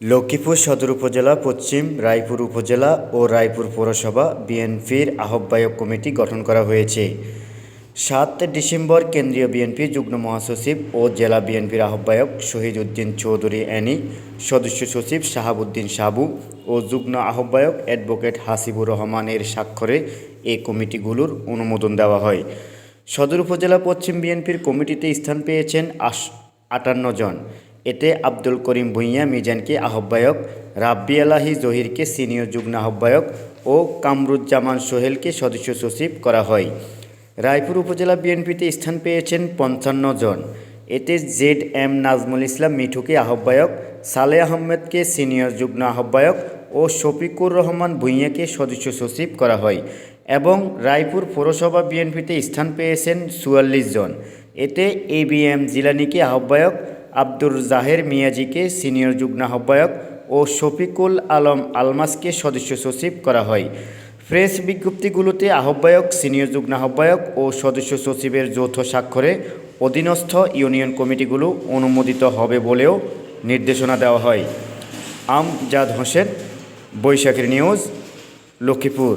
লক্ষ্মীপুর সদর উপজেলা, পশ্চিম রায়পুর উপজেলা ও রায়পুর পৌরসভা বিএনপির আহ্বায়ক কমিটি গঠন করা হয়েছে। সাত ডিসেম্বর কেন্দ্রীয় বিএনপি যুগ্ম মহাসচিব ও জেলা বিএনপির আহ্বায়ক শহীদ উদ্দিন চৌধুরী অ্যানি, সদস্য সচিব শাহাবুদ্দিন সাবু ও যুগ্ম আহ্বায়ক অ্যাডভোকেট হাসিবুর রহমানের স্বাক্ষরে এ কমিটিগুলোর অনুমোদন দেওয়া হয়। সদর উপজেলা, পশ্চিম বিএনপির কমিটিতে স্থান পেয়েছেন আটান্ন জন। এতে আব্দুল করিম ভুঁইয়া, মিজানকে আহ্বায়ক, রাব্বি আলাহি জহিরকে সিনিয়র যুগ্ম আহ্বায়ক ও কামরুজ্জামান সোহেলকে সদস্য সচিব করা হয়। রায়পুর উপজেলা বিএনপিতে স্থান পেয়েছেন পঞ্চান্ন জন। এতে জেড এম নাজমুল ইসলাম মিঠুকে আহ্বায়ক সালে আহমেদকে সিনিয়র যুগ্ম আহ্বায়ক ও শফিকুর রহমান ভুঁইয়াকে সদস্য সচিব করা হয় এবং রায়পুর পৌরসভা বিএনপিতে স্থান পেয়েছেন চুয়াল্লিশ জন। এতে এ বি এম জিলানিকে আহ্বায়ক আব্দুর জাহের মিয়াজিকে সিনিয়র যুগ্ম আহ্বায়ক ও শফিকুল আলম আলমাসকে সদস্য সচিব করা হয়। প্রেস বিজ্ঞপ্তিগুলোতে আহ্বায়ক, সিনিয়র যুগ্ম আহ্বায়ক ও সদস্য সচিবের যৌথ স্বাক্ষরে অধীনস্থ ইউনিয়ন কমিটিগুলো অনুমোদিত হবে বলেও নির্দেশনা দেওয়া হয়। আমজাদ হোসেন, বৈশাখীর নিউজ, লক্ষ্মীপুর।